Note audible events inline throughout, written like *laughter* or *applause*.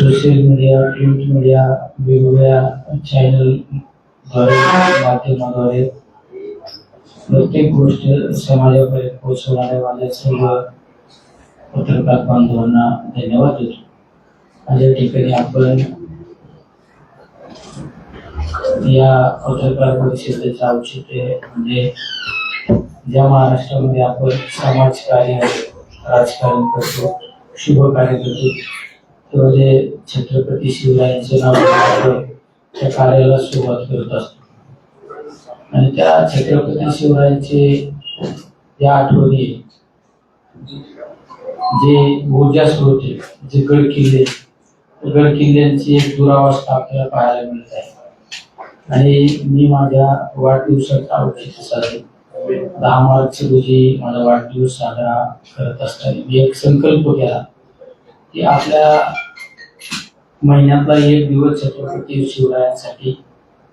Social media print media वेगवेगळ्या channel माध्यमाद्वारे प्रत्येक गोष्ट समाजापर्यंत पोहोचवणाऱ्या माझ्या सर्व पत्रकार बांधवांना धन्यवाद देतो. माझ्या ठिकाणी आपण या पत्रकार परिषदेचं औचित्य म्हणजे ज्या महाराष्ट्रामध्ये आपण समाजकार्य राजकारण करतो शुभ कार्य करतो तो जे छत्रपती शिवरायांचे नाव त्या कार्याला सुरुवात करत असतो. आणि त्या छत्रपती शिवरायांचे या आठवणी जे ऊर्जा स्रोत जे गड किल्ले गड किल्ल्यांची एक दुरावस्था आपल्याला पाहायला मिळत आहे. आणि मी माझ्या वाढदिवसाचा औचित्य साधून दहा मार्च रोजी माझा वाढदिवस साजरा करत असताना मी एक संकल्प केला. की आपल्या महिन्यातला एक दिवस छत्रपती शिवरायांसाठी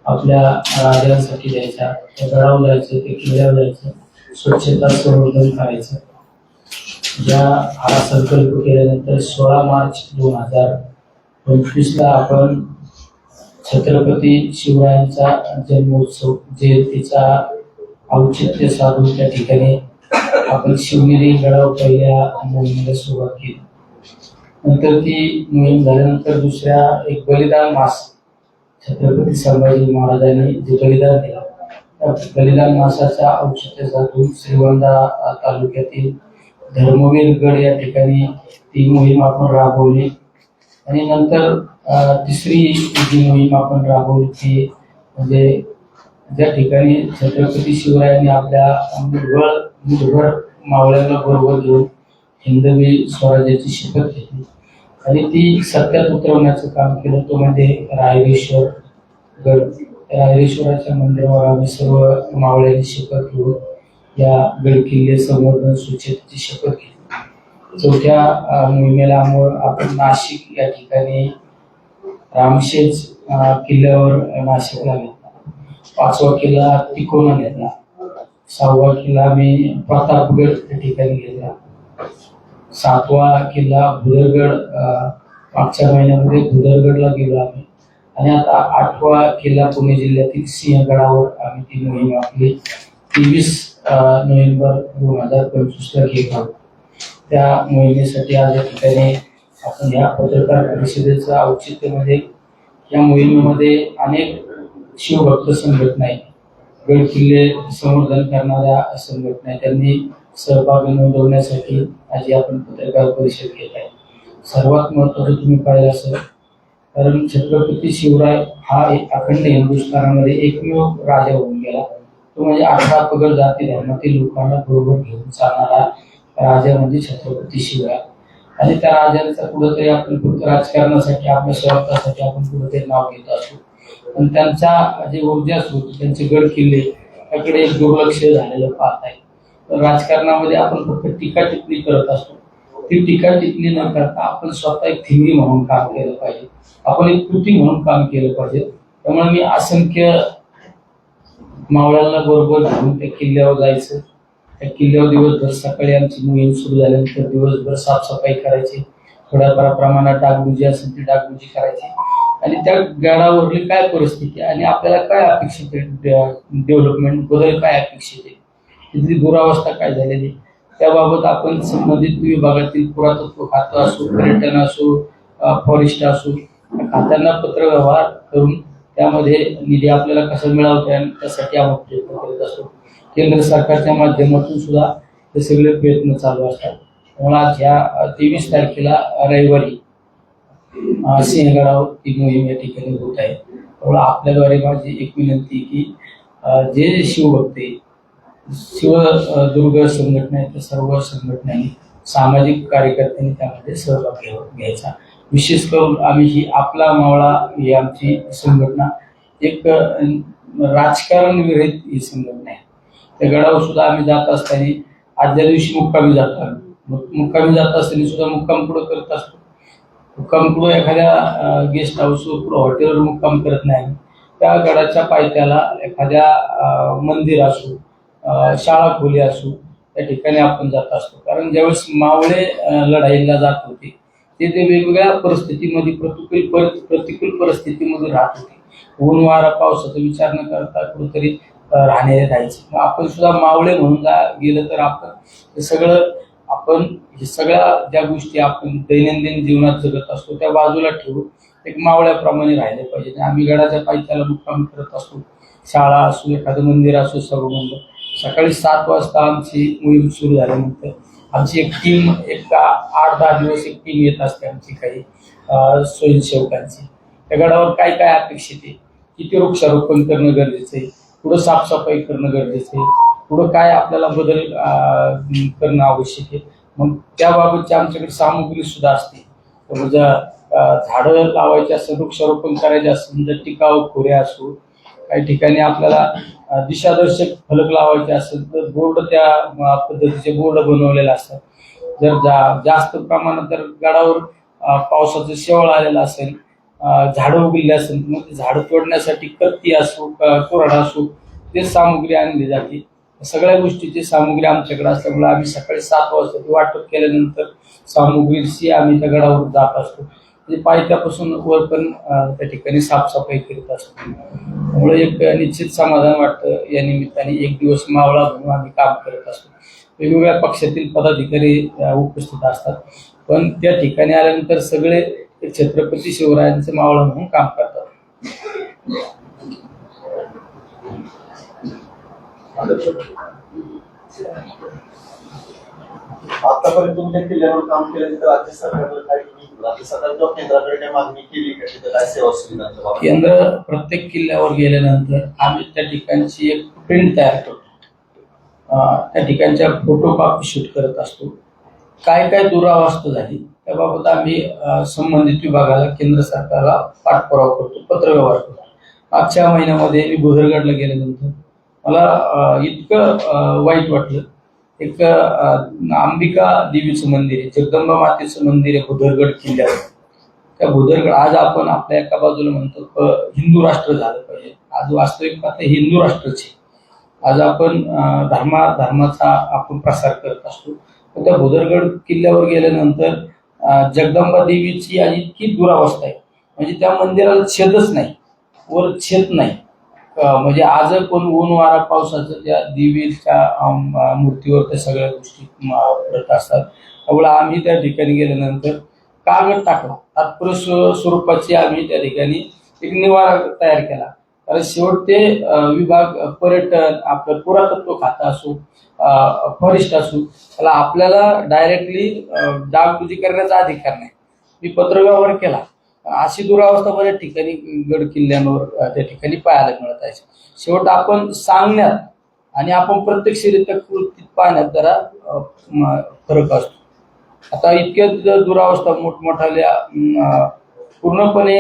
आपल्या राजांसाठी द्यायचा ते गडावर जायचं ते किल्ल्यावर जायचं स्वच्छता संवर्धन करायचं. या हा संकल्प केल्यानंतर सोळा मार्च दोन हजार पंचवीसला आपण छत्रपती शिवरायांचा जन्मोत्सव जयंतीचा औचित्य साधून त्या ठिकाणी आपण शिवनेरी गडाव पहिल्या मोहिमेला सुरुवात केली. नंतर ती मोहीम झाल्यानंतर दुसऱ्या एक बलिदान मास छत्रपती संभाजी महाराजांनी जे बलिदान दिलं त्या बलिदान मासाच्या औचित्य साधून श्रीगोंदा तालुक्यातील धर्मवीर गड या ठिकाणी ती मोहीम आपण राबवली. आणि नंतर तिसरी जी मोहीम आपण राबवली ती म्हणजे ज्या ठिकाणी छत्रपती शिवरायांनी आपल्या मुठभर मुठभर मावळ्यांना बरोबर घेऊन हिंदवी स्वराज्याची शपथ घेतली. आणि ती सत्यात उतरवण्याचं काम केलं. तो म्हणजे रायरेश्वर गड. रायरेश्वराच्या मंदिरावर आम्ही सर्व मावळ्यांनी शपथ घेऊन या गड किल्ले संवर्धन स्वच्छतेची शपथ घेतली. चौथ्या मोहिमेला आपण नाशिक या ठिकाणी रामशेज किल्ल्यावर नाशिकला घेतला पाचवा किल्ला तिकोना घेतला सहावा किल्ला आम्ही प्रतापगड या ठिकाणी घेतला. सातवा किल्ला भुदरगड मागच्या महिन्यामध्ये भुदरगडला गेलो आम्ही. आणि आता आठवा किल्ला पुणे जिल्ह्यातील सिंहगडावर आम्ही ती मोहीम आपली तेवीस नोव्हेंबर दोन हजार पंचवीसला घेत आहोत. त्या मोहिमेसाठी आज या ठिकाणी आपण या पत्रकार परिषदेचं औचित्य म्हणजे या मोहिमेमध्ये अनेक शिवभक्त संघटना आहेत गड किल्ले संवर्धन करणाऱ्या संघटना आहेत त्यांनी सहभाग नोंदवण्यासाठी आज आपण पत्रकार परिषद घेत आहे. सर्वात महत्वाचं तुम्ही पाहिलं असेल कारण छत्रपती शिवराय हा एक अखंड हिंदुस्थानामध्ये एकमेव राजा होऊन गेला. तो म्हणजे अठरा पगड जाती धर्मातील लोकांना बरोबर घेऊन चालणारा राजा म्हणजे छत्रपती शिवराय. आणि त्या राजांचा कुठंतरी आपण फक्त राजकारणासाठी आपल्या स्वार्थासाठी आपण कुठंतरी नाव घेत असतो पण त्यांचा जे ऊर्जा स्रोत त्यांचे गड किल्ले त्याकडे एक दुर्लक्ष झालेलं पाहत आहे राजकारणामध्ये आपण फक्त टीका टिप्पणी करत असतो. ती टीका टिप्पणी न करता आपण स्वतः एक थिंगी म्हणून काम केलं पाहिजे. आपण एक कृती म्हणून काम केलं पाहिजे. त्यामुळे मी असंख्य मावळ्यांना बरोबर घेऊन त्या किल्ल्यावर जायचं. त्या किल्ल्यावर दिवसभर सकाळी आमची मोहीम सुरू झाल्यानंतर दिवसभर साफसफाई करायची. थोड्याफार प्रमाणात डागबुजी असेल ती डागबुजी करायची. आणि त्या गडावरली काय परिस्थिती आणि आपल्याला काय अपेक्षित आहे? डेव्हलपमेंट बदल काय अपेक्षित आहे? तिथली दुरावस्था काय झालेली? आहे, त्याबाबत आपण संबंधित विभागातील पुरातत्व खातं असो पर्यटन असो फॉरेस्ट असो खात्यांना पत्र व्यवहार करून त्यामध्ये निधी आपल्याला कसा मिळावता येईल त्यासाठी आपण प्रयत्न करत असतो. केंद्र सरकारच्या माध्यमातून सुद्धा हे सगळे प्रयत्न चालू असतात. त्यामुळे आज ह्या तेवीस तारखेला रविवारी अं, सिंहगडावर ती मोहीम या ठिकाणी होत आहे. त्यामुळे आपल्याद्वारे माझी एक विनंती की जे शिवभक्त आहे, शिवदुर्ग संघटना आहे त्या सर्व संघटनांनी सामाजिक कार्यकर्त्यांनी त्यामध्ये सहभाग घ्यावा घ्यायचा. विशेष करून आम्ही ही आपला मावळा ही आमची संघटना एक राजकारण विरहित ही संघटना आहे. त्या गडावर सुद्धा आम्ही जात असताना आदल्या दिवशी मुक्कामी जातो आम्ही मुक्कामी जात असताना सुद्धा मुक्काम पुढं करत असतो? मुक्काम पुढं एखाद्या गेस्ट हाऊस पुढं हॉटेलवर मुक्काम करत नाही. त्या गडाच्या पायथ्याला एखाद्या मंदिर असो शाळा खोली असू त्या ठिकाणी आपण जात असतो. कारण ज्यावेळेस मावळे लढाईला जात होते ते ते वेगवेगळ्या परिस्थितीमध्ये प्रतिकूल पर- प्रतिकूल परिस्थितीमध्ये राहत होते. ऊन वारा पावसाचा विचार न करता कुठेतरी राहणे राहायचे मग आपण सुद्धा मावळे म्हणून जा- गेलं तर आपण हे सगळं आपण हे सगळ्या ज्या गोष्टी आपण दैनंदिन जीवनात जगत असतो त्या बाजूला ठेवून एक मावळ्याप्रमाणे राहिले पाहिजे आम्ही गडाच्या पायथ्याला मुक्काम करत असतो. शाळा असो एखादं मंदिर असो मंदिर सकाळी सात वाजता आमची मोहीम सुरू झाल्यानंतर आमची एक टीम एक आठ दहा दिवस एक टीम येत असते आमची काही स्वयंसेवकांची. त्या गडावर काय काय अपेक्षित आहे? किती वृक्षारोपण करणं गरजेचं आहे? पुढं साफसफाई करणं गरजेचं आहे? पुढं काय आपल्याला बदल करणं आवश्यक आहे? मग त्याबाबतची आमच्याकडे सामुग्री सुद्धा असते. समजा झाडं लावायची असेल वृक्षारोपण करायचे असेल तर टिकाऊ खोऱ्या असो काही ठिकाणी आपल्याला दिशादर्शक फलक लावायचे असेल तर बोर्ड त्या पद्धतीचे बोर्ड बनवलेले असतात. जर जा जास्त प्रमाणात जर गडावर पावसाचं शेवळ आलेलं असेल झाडं उगलेली असेल मग ते झाडं तोडण्यासाठी कत्ती असो कोरड कोरडा असो ते सामुग्री आणली जाते. सगळ्या गोष्टीची सामुग्री आमच्याकडे असल्यामुळे आम्ही सकाळी सात वाजता ती वाटप केल्यानंतर सामुग्रीशी आम्ही त्या गडावर जात असतो. म्हणजे पायथ्यापासून वर पण त्या ठिकाणी साफसफाई करीत असतो. त्यामुळे एक निश्चित समाधान वाटतं. या निमित्ताने एक दिवस मावळा म्हणून आम्ही काम करत असतो. वेगवेगळ्या पक्षातील पदाधिकारी उपस्थित असतात. पण त्या ठिकाणी आल्यानंतर सगळे छत्रपती शिवरायांचे मावळा म्हणून काम करतात. आतापर्यंत तुमच्या किल्ल्यावर काम केल्यानंतर राज्य सरकारला काही केंद्र प्रत्येक किल्ल्यावर गेल्यानंतर आम्ही त्या ठिकाणची एक प्रिंट तयार करतो. त्या ठिकाणच्या फोटो कॉपी शूट करत असतो. काय काय दुरावस्था झाली त्याबाबत आम्ही संबंधित विभागाला केंद्र सरकारला पाठपुरावा करतो पत्रव्यवहार करतो. मागच्या महिन्यामध्ये मी बुधरगडला गेल्यानंतर मला इतकं वाईट वाटलं एक अंबिका देवीचं मंदिर आहे जगदंबा मातेचं मंदिर आहे भुदरगड किल्ल्यावर. त्या भुदरगड आज आपण आपल्या एका बाजूला म्हणतो हिंदू राष्ट्र झालं पाहिजे. आज वास्तविक मात्र हिंदू राष्ट्रचे आज आपण धर्मा धर्माचा आपण प्रसार करत असतो. तर त्या भुदरगड किल्ल्यावर गेल्यानंतर जगदंबा देवीची आज इतकी दुरावस्था आहे. म्हणजे त्या मंदिराला छेदच नाही. वर छेद नाही. म्हणजे आज पण ऊन वारा पावसाचं त्या देवीच्या मूर्तीवर त्या सगळ्या गोष्टी पडत असतात. त्यामुळे आम्ही त्या ठिकाणी गेल्यानंतर कागद टाकला. तात्पुर स्वरूपाची आम्ही त्या ठिकाणी एक निवारा तयार केला. कारण शेवट ते विभाग पर्यटन आपलं पुरातत्व खातं असो फॉरेस्ट असो त्याला आपल्याला डायरेक्टली डागडुजी करण्याचा अधिकार नाही. मी पत्रव्यवहार केला. अशी दुरावस्था बऱ्याच ठिकाणी गड किल्ल्यांवर त्या ठिकाणी पाहायला मिळत आहे. शेवट आपण सांगण्यात आणि आपण प्रत्यक्षरित्या कृतीत पाहण्यात जरा फरक असतो. आता इतक्या दुरावस्था मोठमोठाल्या पूर्णपणे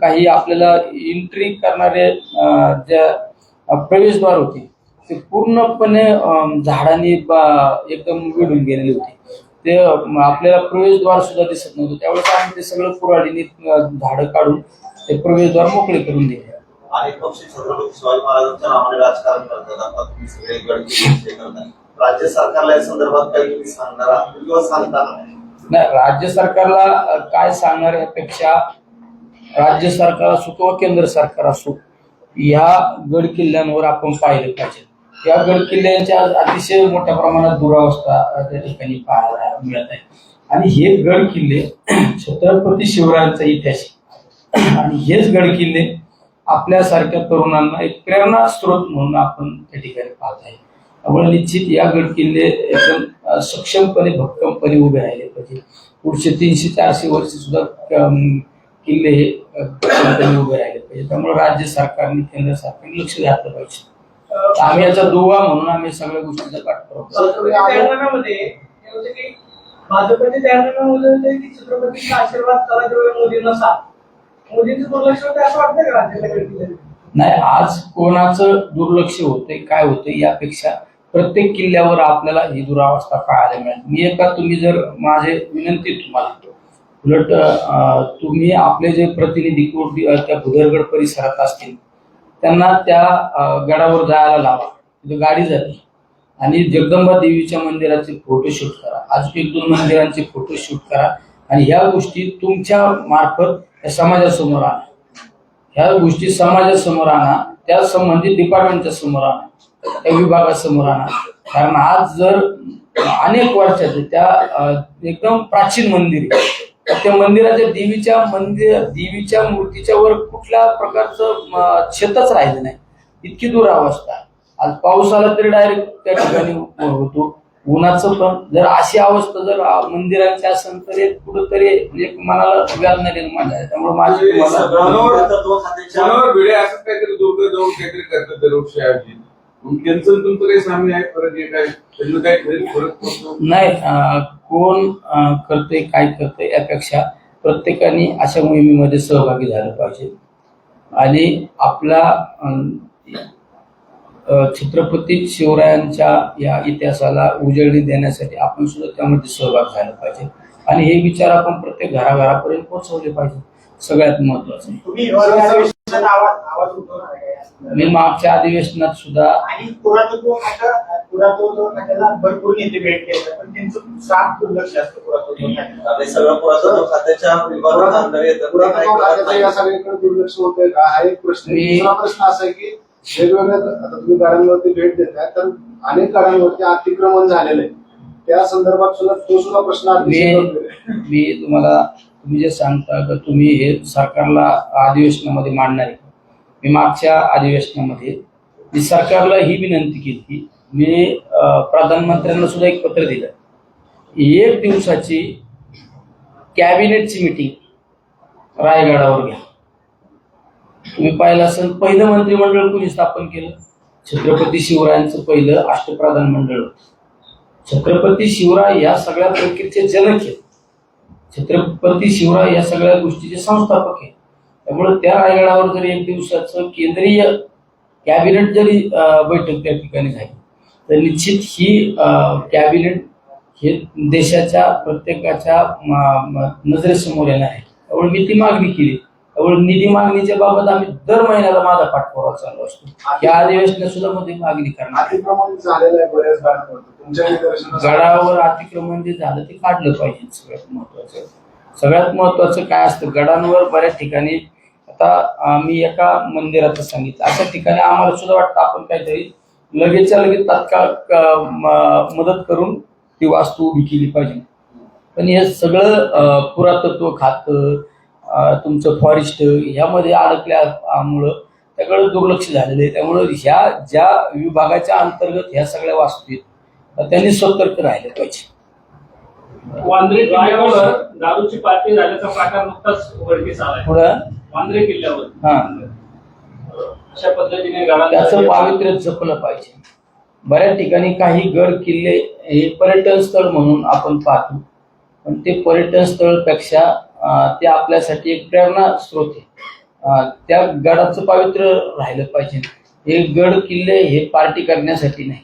काही आपल्याला एंट्री करणारे ज्या प्रवेशद्वार होते ते पूर्णपणे झाडांनी एकदम विडून गेलेली होती. ते आपल्याला प्रवेशद्वार सुद्धा दिसत नव्हतं त्यावेळेस आम्ही ते सगळं अं, झाडं काढून ते प्रवेशद्वार मोकळे करून दिले अनेक पक्ष छत्रपती शिवाजी महाराजांच्या नावाने राजकारण करतात आता तुम्ही सगळे गड किल्ले करताय. राज्य सरकारला या संदर्भात काही तुम्ही सांगणार आहात किंवा सांगता? नाही राज्य सरकारला काय सांगणार यापेक्षा राज्य सरकार असो किंवा केंद्र सरकार असो या गड किल्ल्यांवर आपण पाहिलं पाहिजे या गड किल्ल्यांच्या अतिशय मोठ्या प्रमाणात दुरावस्था त्या ठिकाणी पाहायला मिळत आहे. आणि हे गड किल्ले *clears throat* छत्रपती शिवरायांचा इतिहास आणि हेच गड किल्ले आपल्यासारख्या तरुणांना एक प्रेरणा स्रोत म्हणून आपण त्या ठिकाणी पाहत आहे. त्यामुळे निश्चित या गड किल्ले एकदम सक्षमपणे भक्कमपणे उभे राहिले पाहिजे. पुढचे तीनशे चारशे वर्ष सुद्धा किल्ले हे उभे राहिले पाहिजे. त्यामुळे राज्य सरकारने केंद्र सरकारने लक्ष घातलं पाहिजे. आम्ही याचा दुवा म्हणून आम्ही सगळ्या गोष्टीचा पाठपुरावा करतो. हे होते की होते छत्रपतीचा आशीर्वाद करा जेव्हा मोदींना साथ. मोदींचं दुर्लक्ष होतं असं वाटतं का राज्याला घडलेलं नाही आज कोणाचं दुर्लक्ष होतंय काय होतंय यापेक्षा प्रत्येक किल्ल्यावर आपल्याला ही दुरावस्था पाहायला मिळेल. मी एका तुम्ही जर माझे विनंती तुम्हाला. उलट तुम्ही आपले जे प्रतिनिधी त्या भुदरगड परिसरात असतील त्यांना त्या गडावर जायला लावा. तिथे गाडी जाते. आणि जगदंबा देवीच्या मंदिराचे फोटोशूट करा. आज एक दोन मंदिरांचे फोटोशूट करा. आणि ह्या गोष्टी तुमच्या मार्फत समाजासमोर आणा. ह्या गोष्टी समाजासमोर आणा. त्या संबंधित डिपार्टमेंटच्या समोर आणा. त्या विभागासमोर आणा. कारण आज जर अनेक वर्षाचे त्या एकदम प्राचीन मंदिर आहे. त्या मंदिराच्या देवीच्या मंदिर देवीच्या मूर्तीच्या वर कुठल्या प्रकारचं शेतच राहिलं नाही. इतकी दुरावस्था. आहे. आज पाऊस आला तरी डायरेक्ट त्या ठिकाणी होतो. उन्हाचं पण. जर अशी अवस्था जर मंदिरांची असेल तर एक कुठंतरी एक मनाला वेदना निर्माण आहे त्यामुळे माझी काहीतरी दोघं जाऊन काहीतरी करतात दरवर्षी त्यांचं आणि तुमचं काही सामने आहे? फरक आहे काय त्यांना काही फरक फरक पडतो नाही कोण करते काय करते यापेक्षा प्रत्येकाने अशा मोहिमेमध्ये सहभागी झालं पाहिजे. आणि आपला छत्रपती शिवरायांच्या या इतिहासाला उजळणी देण्यासाठी आपण सुद्धा त्यामध्ये सहभाग झाला पाहिजे. आणि हे विचार आपण प्रत्येक घराघरापर्यंत पोहोचवले पाहिजे सगळ्यात महत्वाचं मी मागच्या अधिवेशनात सुद्धा आणि पुरातत्व खात्या पुरातत्व खात्याला भरपूर नेते भेट देतात पण त्यांचं साफ दुर्लक्ष असतं पुरातत्व खात्याला आणि सगळं पुरातत्व खात्याच्या विभागात अंतर येतं ते काही पुरातत्व कळत खात्याचं नाही. या सगळीकडे दुर्लक्ष होतंय का? हा एक प्रश्न. दुसरा प्रश्न असा आहे की वेगवेगळ्या आता तुम्ही गाड्यांवरती भेट देताय तर अनेक गाड्यांवरती अतिक्रमण झालेलं आहे. त्या संदर्भात सुद्धा तो सुद्धा प्रश्न. मी तुम्हाला तुम्ही जे सांगता का तुम्ही हे सरकारला अधिवेशनामध्ये मांडणार आहे. मी मागच्या अधिवेशनामध्ये मी सरकारला ही विनंती केली. की मी प्रधानमंत्र्यांना सुद्धा एक पत्र दिलं. एक दिवसाची कॅबिनेटची मिटिंग रायगडावर घ्या. तुम्ही पाहिलं असेल पहिलं मंत्रिमंडळ कोणी स्थापन केलं? छत्रपती शिवरायांचं पहिलं अष्टप्रधान मंडळ होतं. छत्रपती शिवराय या सगळ्या प्रक्रियेचे जनक आहेत. छत्रपती शिवराय या सगळ्या गोष्टीचे संस्थापक आहेत. त्यामुळे त्या रायगडावर जर एक दिवसाचं केंद्रीय कॅबिनेट जरी बैठक त्या ठिकाणी झाली तर निश्चित ही कॅबिनेट हे देशाच्या प्रत्येकाच्या नजरेसमोर येणार आहे. त्यामुळे मी ती मागणी केली. त्यामुळे निधी मागणीच्या बाबत आम्ही दर महिन्याला माझा पाठपुरावा चालू असतो. या अधिवेशनात सुद्धा मध्ये मागणी करणार आहे. अतिक्रमण झालेलं आहे बऱ्याच गाड्यांवरती तुमच्या निदर्शनास गडावर अतिक्रमण जे झालं ते काढलं पाहिजे. सगळ्यात महत्वाचं सगळ्यात महत्वाचं काय असतं? गडांवर बऱ्याच ठिकाणी आता मी एका मंदिराचं सांगितलं. अशा ठिकाणी आम्हाला सुद्धा वाटतं आपण काहीतरी लगेचच्या लगेच तात्काळ मदत करून ती वास्तू उभी केली पाहिजे. पण हे सगळं पुरातत्व खातं तुमचं फॉरेस्ट ह्यामध्ये अडकल्यामुळं त्याकडे दुर्लक्ष झालेलं आहे. त्यामुळं ह्या ज्या विभागाच्या अंतर्गत ह्या सगळ्या वास्तू आहेत त्यांनी सतर्क राहिले पाहिजे. वांद्रे किल्ल्यावर दारूची पार्टी झाल्याचा प्रकार नुकताच उघडकीस आलाय पुढं? वांद्रे किल्ल्यावर. हा. अशा पद्धतीने त्याचं पावित्र्य जपलं पाहिजे. बऱ्याच ठिकाणी काही गड किल्ले हे पर्यटन स्थळ म्हणून आपण पाहतो. पण ते पर्यटन स्थळपेक्षा अं, ते आपल्यासाठी एक प्रेरणा स्रोत आहे. त्या गडाचं पावित्र्य राहिलं पाहिजे. हे गड किल्ले हे पार्टी करण्यासाठी नाही.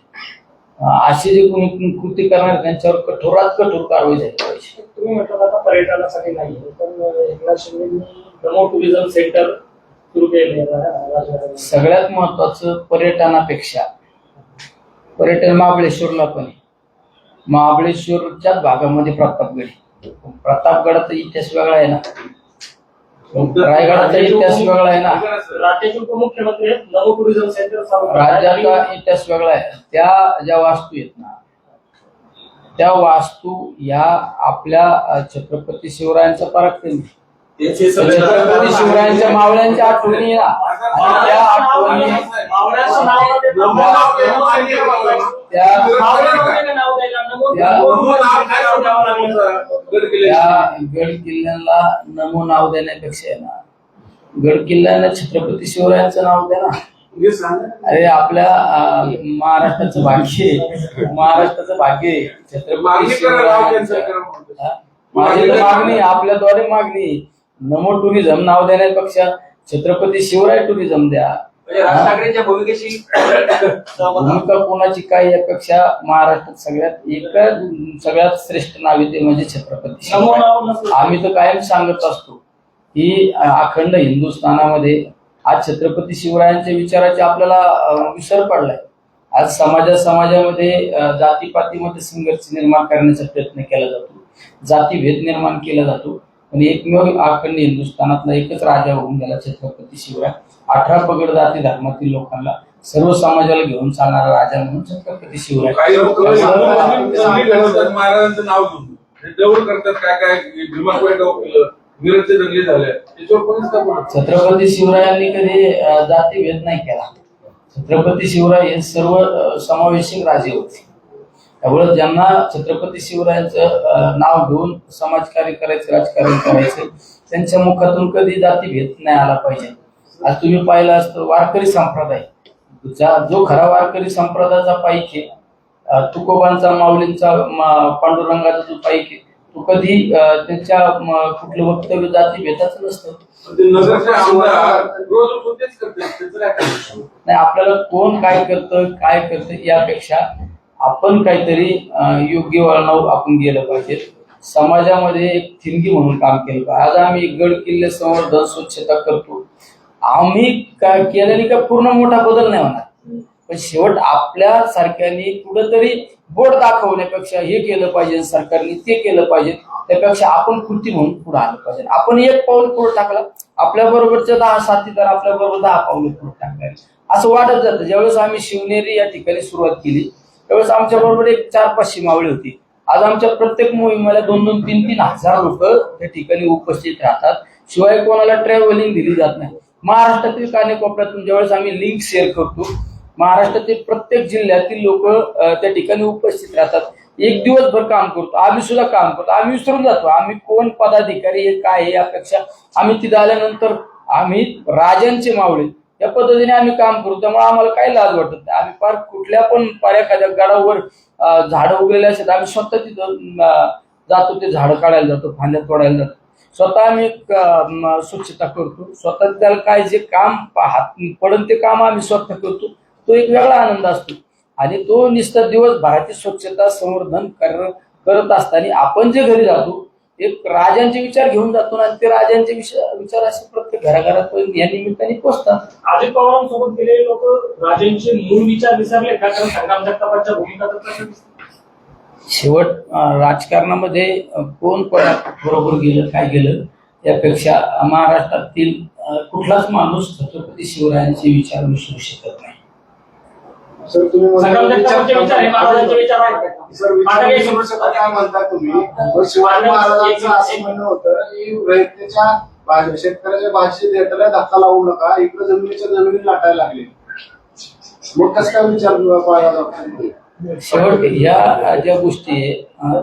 असे जे कोणी कृती करणार त्यांच्यावर कठोरात कठोर कारवाई झाली पाहिजे. तुम्ही म्हटलं आता पर्यटनासाठी नाही पण एकनाथ शिंदेनी नमो टुरिझम सेंटर सुरू केले. सगळ्यात महत्वाचं पर्यटनापेक्षा पर्यटन महाबळेश्वरला पण आहे. महाबळेश्वरच्याच भागामध्ये प्रतापगड प्रतापगडाचा इतिहास वेगळा आहे ना. रायगडाचा इतिहास वेगळा आहे ना. राज्याचे उपमुख्यमंत्री टुरिझम सेंटर. राज्याचा इतिहास वेगळा आहे. त्या ज्या वास्तू आहेत ना त्या वास्तू ह्या आपल्या छत्रपती शिवरायांचा पराक्रम छत्रपती शिवरायांच्या मावळ्यांच्या आठवणी त्या आठवणी त्या? गड किल्ले. त्या गड किल्ल्यांना नमो नाव देण्यापेक्षा आहे ना गड किल्ल्यांना छत्रपती शिवरायांचं नाव द्या ना. अरे आपल्या महाराष्ट्राचं भाग्य आहे. महाराष्ट्राचं भाग्य. छत्रपती? माझी मागणी आपल्याद्वारे मागणी. नमो टुरिझम नाव देण्यापेक्षा छत्रपती शिवराय टुरिझम द्या राज ठाकरेंच्या भूमिकेशी सहमत आहात. भूमिका कोणाची काय यापेक्षा महाराष्ट्रात सगळ्यात एका सगळ्यात श्रेष्ठ नाव आहे ते म्हणजे छत्रपती आम्ही तर कायम सांगत असतो की अखंड हिंदुस्थानामध्ये आज छत्रपती शिवरायांच्या विचाराचे आपल्याला विसर पडलाय. आज समाजा समाजामध्ये जातीपातीमध्ये संघर्ष निर्माण करण्याचा प्रयत्न केला जातो. जातीभेद निर्माण केला जातो. पण एकमेव अखंड हिंदुस्थानातला एकच राजा होऊन गेला छत्रपती शिवराय. अठरा पगड जाती धर्मातील लोकांना सर्व समाजाला घेऊन चालणारा राजा म्हणून छत्रपती शिवराय. काही लोक त्यामुळं- महाराजांचं नाव घेऊन करतात काय काय भीमाकडे गाव केलं मिरजचे दंगली झाले. त्याच्यावर कोणीच काय बोलत नाही. छत्रपती शिवरायांनी कधी अं, जातीभेद नाही केला. छत्रपती शिवराय हे सर्व अं, समावेशक राजे होते. त्यामुळे ज्यांना छत्रपती शिवरायांचं अं, नाव घेऊन समाजकार्य करायचं राजकारण करायचं त्यांच्या मुखातून कधी जातीभेद नाही आला पाहिजे. आज तुम्ही पाहिलं असतं वारकरी संप्रदाय. ज्या जो खरा वारकरी संप्रदायाचा पाईक आहे तुकोबांचा माऊलींचा पांडुरंगाचा जो पाईक आहे तो कधी त्याच्या कुठलं वक्तव्य जाती भेदाचं नसतं. करायचं नाही आपल्याला कोण काय करतं काय करतं यापेक्षा आपण काहीतरी योग्य वळणावर आपण गेलं पाहिजे. समाजामध्ये एक थिंगी म्हणून काम केलं पाहिजे. आज आम्ही गड किल्ले संवर्धन स्वच्छता करतो. आम्ही काय केल्याने काय पूर्ण मोठा बदल नाही होणार. पण शेवट आपल्या सरकारने कुठंतरी बोट दाखवण्यापेक्षा हे केलं पाहिजे सरकारने ते केलं पाहिजे त्यापेक्षा आपण कृती म्हणून पुढे आलं पाहिजे. आपण एक पाऊल पुढे टाकलं आपल्या बरोबरच्या दहा साथीदार आपल्या बरोबर दहा पाऊल पुढे टाकले. असं वाटत जातं. ज्यावेळेस आम्ही शिवनेरी या ठिकाणी सुरुवात केली त्यावेळेस आमच्या बरोबर एक चार पाचशे मावळी होती. आज आमच्या प्रत्येक मोहिमेला दोन दोन तीन तीन हजार लोक त्या ठिकाणी उपस्थित राहतात. शिवाय कोणाला ट्रॅव्हलिंग दिली जात नाही. महाराष्ट्रातील कानेकोपऱ्यातून ज्यावेळेस आम्ही लिंक शेअर करतो महाराष्ट्रातील प्रत्येक जिल्ह्यातील लोक त्या ठिकाणी उपस्थित राहतात. एक दिवसभर काम करतो. आम्ही सुद्धा काम करतो. आम्ही विसरून जातो. आम्ही कोण पदाधिकारी हे काय हे यापेक्षा आम्ही तिथे आल्यानंतर आम्ही राजांचे मावळे. या पद्धतीने आम्ही काम करू त्यामुळे आम्हाला काही लाज वाटत नाही. आम्ही फार कुठल्या पण पार एखाद्या गडावर झाडं उगलेले असतात. आम्ही स्वतः तिथं जातो. ते झाडं काढायला जातो फांद्या तोडायला जातो. स्वतः आम्ही एक, स्वच्छता करतो. स्वतः त्याला काय जे काम हात पडन ते काम आम्ही स्वतः करतो. तो एक वेगळा आनंद असतो. आणि तो निस्तर दिवसभराची स्वच्छता संवर्धन कर करत असताना आपण जे घरी जातो एक राजांचे विचार घेऊन जातो आणि ते राजांचे विचार विचार असे प्रत्येक घराघरात या निमित्ताने पोचतात अजित पवारांसोबत गेलेले लोक राजांचे मूळ विचार विसरले का? कारण भूमिका शेवट राजकारणामध्ये कोण कोणा बरोबर गेलं काय गेलं यापेक्षा महाराष्ट्रातील कुठलाच माणूस छत्रपती शिवरायांचे विचार विसरू शकत नाही. सर तुम्ही संग्राम म्हणता तुम्ही? शिवाजी महाराजांचं असं म्हणणं होतं की रयतेच्या शेतकऱ्याच्या भाषेत येताना धक्का लावू नका इकडे जमिनीच्या जमिनी लाटायला लागले. मग कसं काय विचार शेवट ह्या ज्या गोष्टी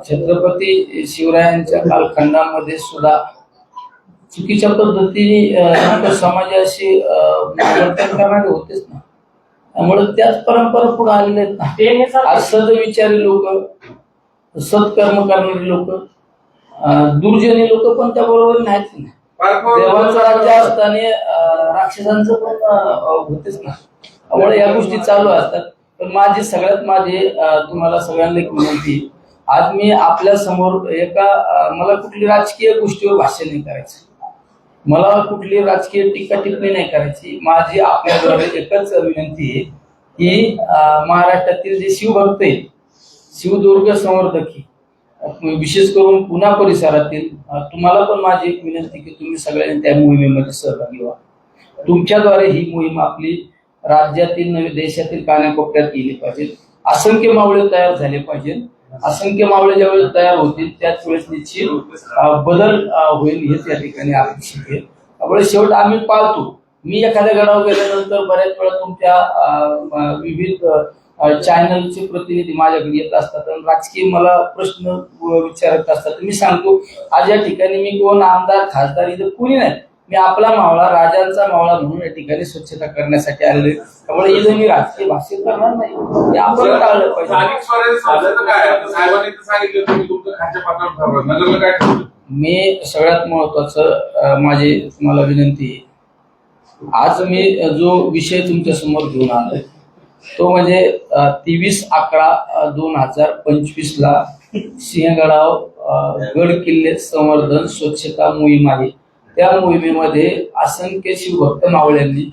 छत्रपती शिवरायांच्या कालखंडामध्ये सुद्धा चुकीच्या पद्धतीने समाजाशी वर्तन करणारे होतेच ना. त्यामुळे त्याच परंपरा पुढे आलेल्या आहेत ना. आज सदविचारी लोक सत्कर्म करणारी लोक दुर्जनी लोक पण त्या बरोबर नाहीत ना. देवांचं राज्य असताना राक्षसांचं पण होतेच ना. त्यामुळे या गोष्टी चालू असतात. पण माझी सगळ्यात माझी तुम्हाला सगळ्यांना एक विनंती. आहे. आज मी आपल्यासमोर एका मला कुठली राजकीय गोष्टीवर भाष्य नाही करायचं. मला कुठली राजकीय टीका टिप्पणी नाही करायची. माझी आपल्याद्वारे एकच विनंती आहे की महाराष्ट्रातील जे शिवभक्त आहेत शिवदुर्ग संवर्धकी विशेष करून पुणा परिसरातील तुम्हाला पण माझी एक विनंती की तुम्ही सगळ्यांनी त्या मोहिमेमध्ये सहभागी व्हा. तुमच्याद्वारे ही मोहीम आपली राज्यातील नव्हे देशातील कानाकोपऱ्यात गेली पाहिजे. असंख्य मावळे तयार झाले पाहिजे. असंख्य मावळे ज्यावेळेस तयार होतील त्याच वेळेस निश्चित बदल होईल हेच या ठिकाणी अपेक्षित आहे. त्यामुळे शेवट आम्ही पाळतो मी एखाद्या गडावर गेल्यानंतर बऱ्याच वेळा तुमच्या विविध चॅनलचे प्रतिनिधी माझ्याकडे येत असतात आणि राजकीय मला प्रश्न विचारत असतात. मी सांगतो आज या ठिकाणी मी कोण आमदार खासदार इथं कुणी नाही. मी आपला मावळा राजांचा मावळा म्हणून या ठिकाणी स्वच्छता करण्यासाठी आलेलो. त्यामुळे इथं मी राजकीय भाष्य करणार नाही. हे आपण टाळलं पाहिजे. मी सगळ्यात महत्वाचं माझी तुम्हाला विनंती आज मी जो विषय तुमच्यासमोर घेऊन आलोय तो म्हणजे तेवीस अकरा दोन हजार पंचवीस ला सिंहगडाव गड किल्ले संवर्धन स्वच्छता मोहीम आहे. त्या मोहिमेमध्ये असंख्य शिवभक्त मावळ्यांनी